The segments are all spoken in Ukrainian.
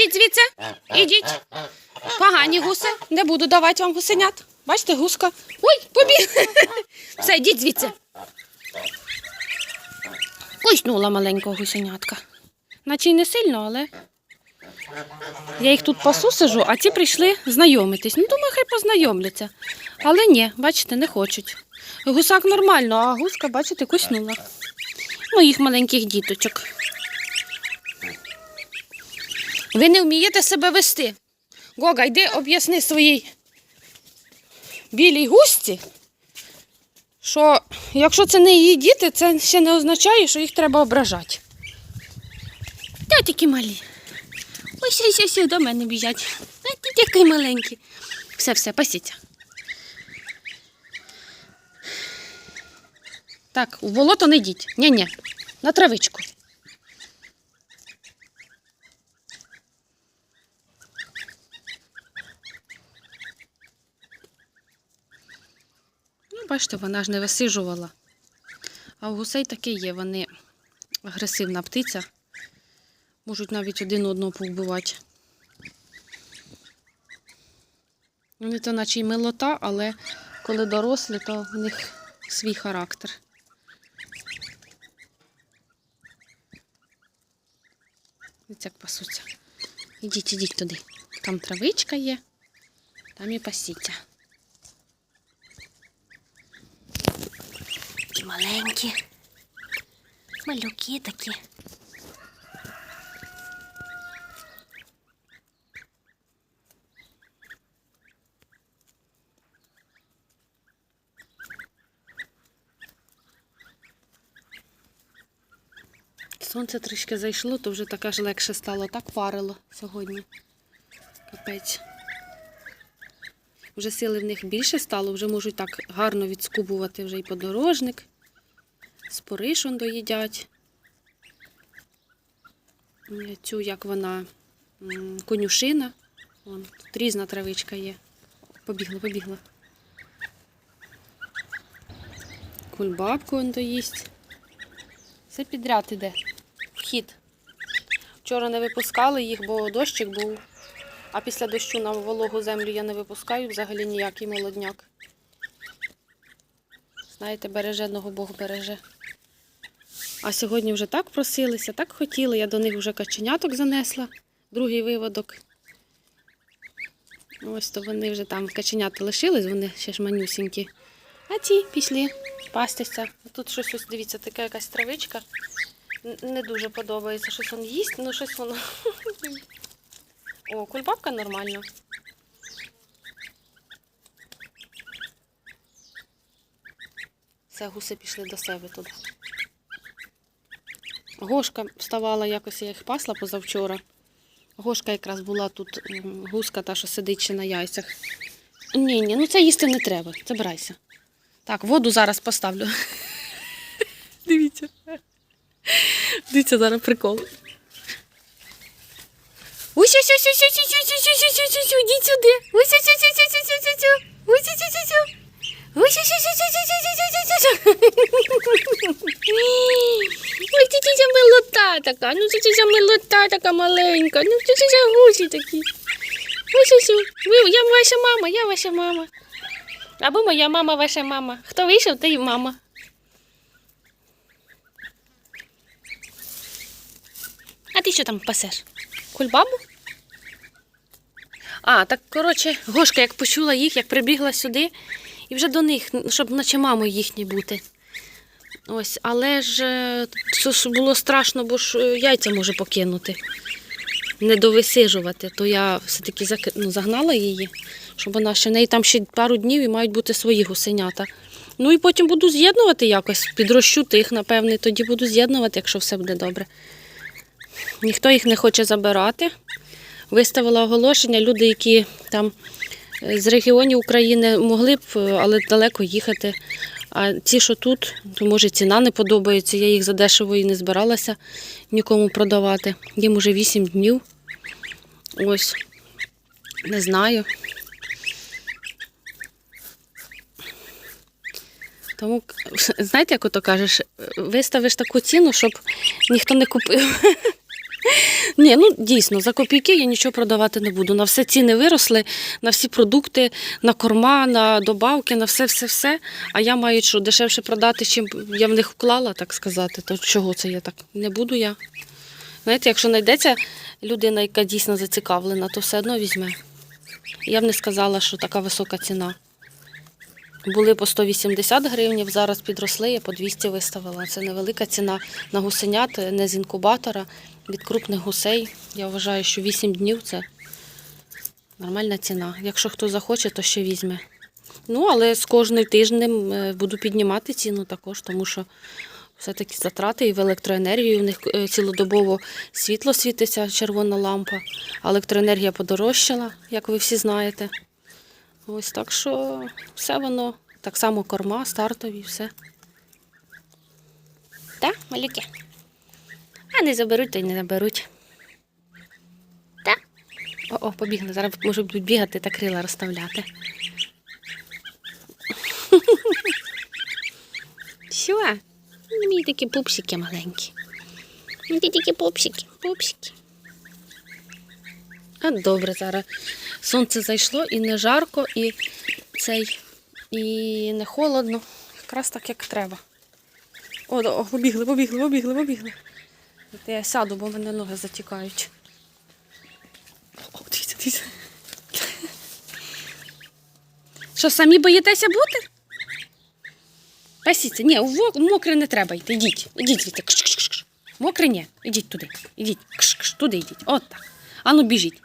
Ану, йдіть звідси. Ідіть. Погані гуси. Не буду давати вам гусенят. Бачите, гуска. Ой, побіг. Все, йдіть звідси. Куснула маленького гусенятка. Наче й не сильно, але. Я їх тут пасу сижу, а ці прийшли знайомитись. Ну, думаю, хай познайомляться. Але ні, бачите, не хочуть. Гусак нормально, а гуска, бачите, куснула. Моїх маленьких діточок. Ви не вмієте себе вести. Гога, йди об'ясни своїй білій гусці, що якщо це не її діти, це ще не означає, що їх треба ображати. Та такі малі. Ось ось ось до мене біжать. Ти такий маленький. Все, все, пасіться. Так, в болото не йдіть. Ні-ні, на травичку. Ну, бачите, вона ж не висижувала. А у гусей таке є, вони агресивна птиця. Можуть навіть один одного повбивати. Вони то наче й милота, але коли дорослі, то в них свій характер. Ось як пасуться. Ідіть, ідіть туди. Там травичка є, там і пасіться. Маленькі. Малюки такі. Сонце трішки зайшло, то вже таке ж легше стало. Так парило сьогодні. Капець. Вже сили в них більше стало, вже можуть так гарно відскубувати вже і подорожник. Споришон доїдять. Цю, як вона, конюшина. Вон, тут різна травичка є. Побігла, побігла. Кульбабку он доїсть. Все підряд іде. Вхід. Вчора не випускали їх, бо дощик був. А після дощу на вологу землю я не випускаю взагалі ніякий молодняк. Знаєте, береже одного Бог береже. А сьогодні вже так просилися, так хотіли. Я до них вже каченяток занесла, другий виводок. Ось то вони вже там каченята лишились, вони ще ж манюсінькі. А ті пішли пастися. Тут щось ось дивіться, така якась травичка. Не дуже подобається, щось він їсть, ну щось воно. О, кульбабка нормально. Все, гуси пішли до себе туди. Гошка вставала якось, я їх пасла позавчора. Гошка якраз була тут, гуска та, що сидить ще на яйцях. Ні, ні, ну це їсти не треба. Забирайся. Так, воду зараз поставлю. Дивіться. Дивіться зараз прикол. Ось ось ось ось ось ось ось ось ось ось ось ось ідіть сюди. Ось ось ось ось ось ось ось ось ось ось ось ось ось ось. Ось ось ось ось ось ось ось ось ось ось ось. Ой, це ця милота така. Ну це ця милота така маленька. Ну це ця гусі такі. Ось ось я ваша мама, я ваша мама. Або моя мама, ваша мама. Хто вийшов, той і мама. А ти що там пасеш? Кульбабу? А, так коротше, Гошка як почула їх, як прибігла сюди, і вже до них, щоб наче мамою їхні бути. Ось, але ж е, це було страшно, бо ж е, яйця може покинути. Не довисижувати, то я все-таки ну, загнала її, щоб вона ще в неї там ще пару днів і мають бути свої гусенята. Ну і потім буду з'єднувати якось, підрощу тих, напевне, тоді буду з'єднувати, якщо все буде добре. Ніхто їх не хоче забирати. Виставила оголошення, люди, які там з регіонів України могли б, е, але далеко їхати. А ті, що тут, то може ціна не подобається, я їх задешево і не збиралася нікому продавати. Їм уже 8 днів. Ось, не знаю. Тому, знаєте, як ото кажеш, виставиш таку ціну, щоб ніхто не купив. Ні, ну дійсно, за копійки я нічого продавати не буду. На все ціни виросли, на всі продукти, на корма, на добавки, на все, все, все. А я маю що дешевше продати, чим я в них вклала, так сказати. То чого це я так? Не буду я. Знаєте, якщо знайдеться людина, яка дійсно зацікавлена, то все одно візьме. Я б не сказала, що така висока ціна. Були по 180 гривень, зараз підросли, я по 200 виставила. Це невелика ціна на гусенят, не з інкубатора, від крупних гусей. Я вважаю, що 8 днів це нормальна ціна. Якщо хто захоче, то ще візьме. Ну, але з кожним тижнем е, буду піднімати ціну також, тому що все-таки затрати і в електроенергію. У них е, цілодобово світло світиться, червона лампа, електроенергія подорожчала, як ви всі знаєте. Ось так що все воно, так само корма, стартові, все. Так, малюки? А не заберуть, то й не заберуть. Так? О-о, побігли. Зараз можуть будуть бігати та крила розставляти. Ну, Мій такі пупсики маленькі. Мій такі пупсики, пупсики. А добре зараз. Сонце зайшло і не жарко, і цей, і не холодно. Якраз так, як треба. О, о, побігли, побігли, побігли, побігли. От Я сяду, бо в мене ноги затікають. О, дивіться, дивіться. Що, самі боїтеся бути? Пасіться. Ні, в мокре не треба йти. Ідіть. Ідіть звідти. Мокре ні. Ідіть туди. Ідіть. Кш-кш. Туди йдіть. От так. Ану біжіть.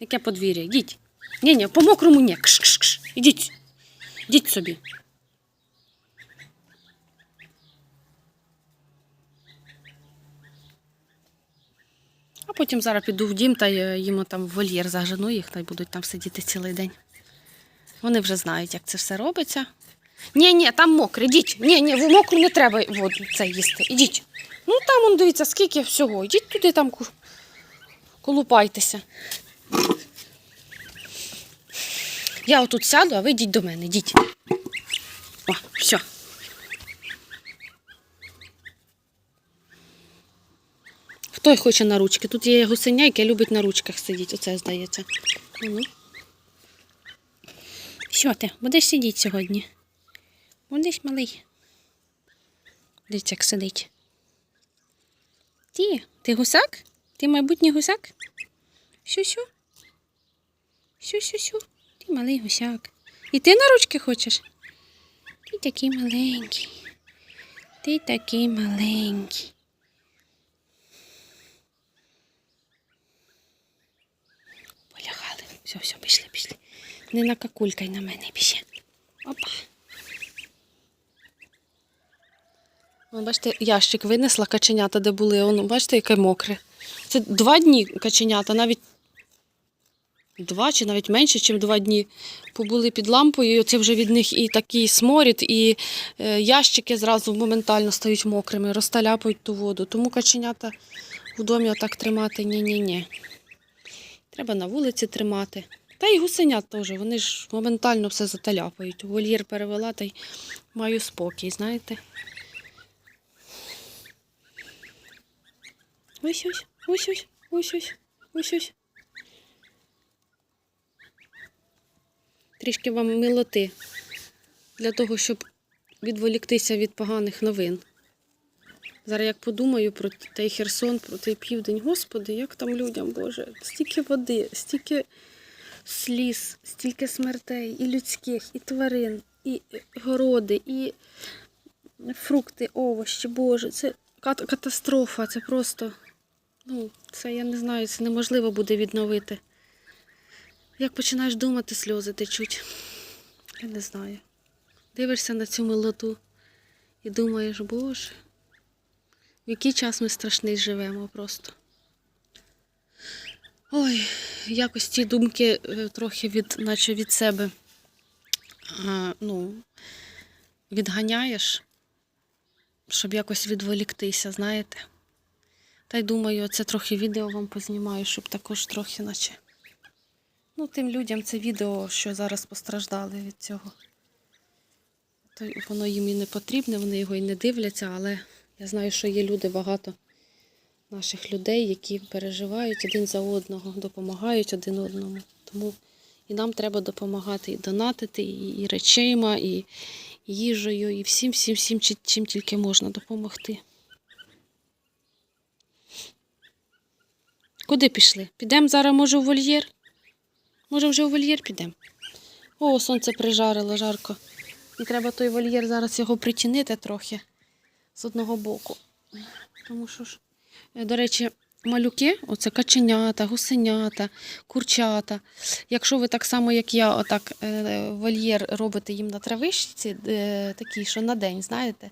Яке подвір'я? Йдіть. Ні, ні, по мокрому ні. Кш-кш-кш. Ідіть. Ідіть собі. Потім зараз піду в дім та їм там в вольєр зажену їх та й будуть там сидіти цілий день. Вони вже знають, як це все робиться. Ні, ні, там мокре, ідіть. Ні, ні, в мокру не треба воду це їсти. Ідіть. Ну там он дивіться, скільки всього. Ідіть туди там колупайтеся. Я отут сяду, а ви йдіть до мене, йдіть. О, все. Хто хоче на ручки? Тут є гусеня, яке любить на ручках сидіти. Оце здається. Ну. Що ти? Будеш сидіти сьогодні? Будеш малий. Дивіться, як сидить. Ти, ти гусак? Ти майбутній гусак? Що-що? Що-що-що? Ти малий гусяк. І ти на ручки хочеш? Ти такий маленький. Ти такий маленький. Все, все, пішли, пішли. Не накакулькай на мене більше. Опа. Вон, бачите, ящик винесла каченята, де були. Воно, бачите, яке мокре. Це два дні каченята, навіть два чи навіть менше, ніж два дні побули під лампою. І оце вже від них і такий сморід, і е, ящики зразу моментально стають мокрими, розталяпують ту воду. Тому каченята в домі отак тримати ні-ні-ні. Треба на вулиці тримати. Та й гусенят теж, вони ж моментально все заталяпають. Вольєр перевела та й маю спокій, знаєте. Ось ось, ось ось, ось ось, ось ось. Трішки вам милоти для того, щоб відволіктися від поганих новин. Зараз як подумаю про той Херсон, про той південь, Господи, як там людям, Боже, стільки води, стільки сліз, стільки смертей, і людських, і тварин, і городи, і фрукти, овощі, Боже, це кат- катастрофа, це просто, ну, це я не знаю, це неможливо буде відновити. Як починаєш думати, сльози течуть. Я не знаю. Дивишся на цю милоту і думаєш, Боже, в який час ми страшний живемо просто. Ой, якось ці думки е, трохи від, наче від себе ну, відганяєш, щоб якось відволіктися, знаєте. Та й думаю, це трохи відео вам познімаю, щоб також трохи, наче. Ну, тим людям це відео, що зараз постраждали від цього. то воно їм і не потрібне, вони його і не дивляться, але я знаю, що є люди багато наших людей, які переживають один за одного, допомагають один одному. Тому і нам треба допомагати і донатити, і, речима, і їжею, і всім, всім, всім, чим тільки можна допомогти. Куди пішли? Підемо зараз, може, у вольєр? Може, вже у вольєр підемо? О, сонце прижарило жарко. І треба той вольєр зараз його притінити трохи з одного боку. Тому що ж, е, до речі, малюки, оце каченята, гусенята, курчата. Якщо ви так само, як я, отак е, вольєр робите їм на травичці, е, такий, що на день, знаєте,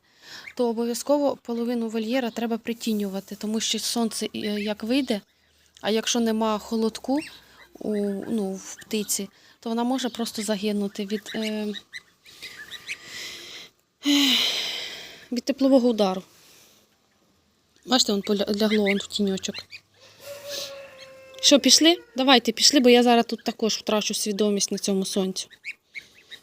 то обов'язково половину вольєра треба притінювати, тому що сонце як вийде, а якщо нема холодку у, ну, в птиці, то вона може просто загинути від, е, від теплового удару. Бачите, он поля- лягло он в тіньочок. Що, пішли? Давайте пішли, бо я зараз тут також втрачу свідомість на цьому сонцю.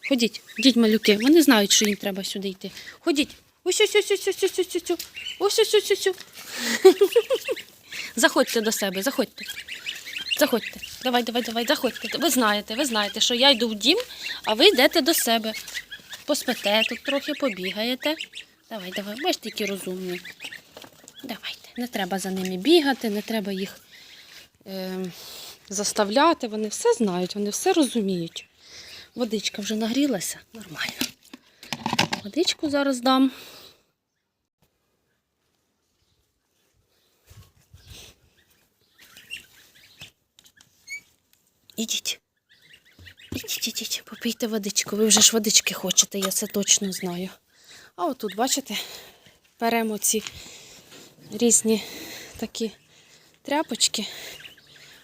Ходіть, ходіть, малюки. Вони знають, що їм треба сюди йти. Ходіть. Ось ось ось ось ось ось ось ось ось ось ось ось. Заходьте до себе, заходьте. Заходьте. Давай, давай, давай, заходьте. Ви знаєте, ви знаєте, що я йду в дім, а ви йдете до себе. Поспите тут трохи, побігаєте. Давай, давай, бачите, які розумні. Давайте. Не треба за ними бігати, не треба їх е, заставляти. Вони все знають, вони все розуміють. Водичка вже нагрілася, нормально. Водичку зараз дам. Ідіть. Ідіть, ідіть, попийте водичку. Ви вже ж водички хочете, я це точно знаю. А отут, бачите, беремо ці різні такі тряпочки,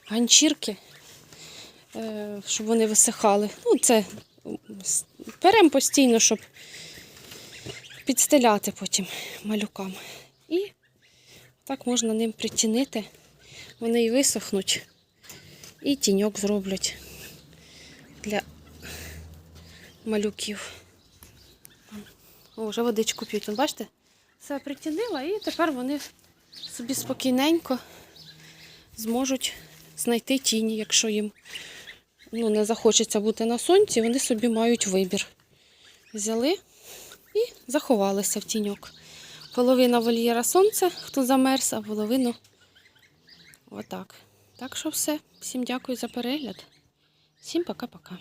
ганчірки, е, щоб вони висихали. Ну, це беремо постійно, щоб підстеляти потім малюкам. І так можна ним притінити. Вони і висохнуть, і тіньок зроблять для малюків. О, вже водичку п'ють. Бачите? Все притінила і тепер вони собі спокійненько зможуть знайти тіні, якщо їм ну, не захочеться бути на сонці, вони собі мають вибір. Взяли і заховалися в тіньок. Половина вольєра сонця, хто замерз, а половину отак. Так що все. Всім дякую за перегляд. Всім пока-пока.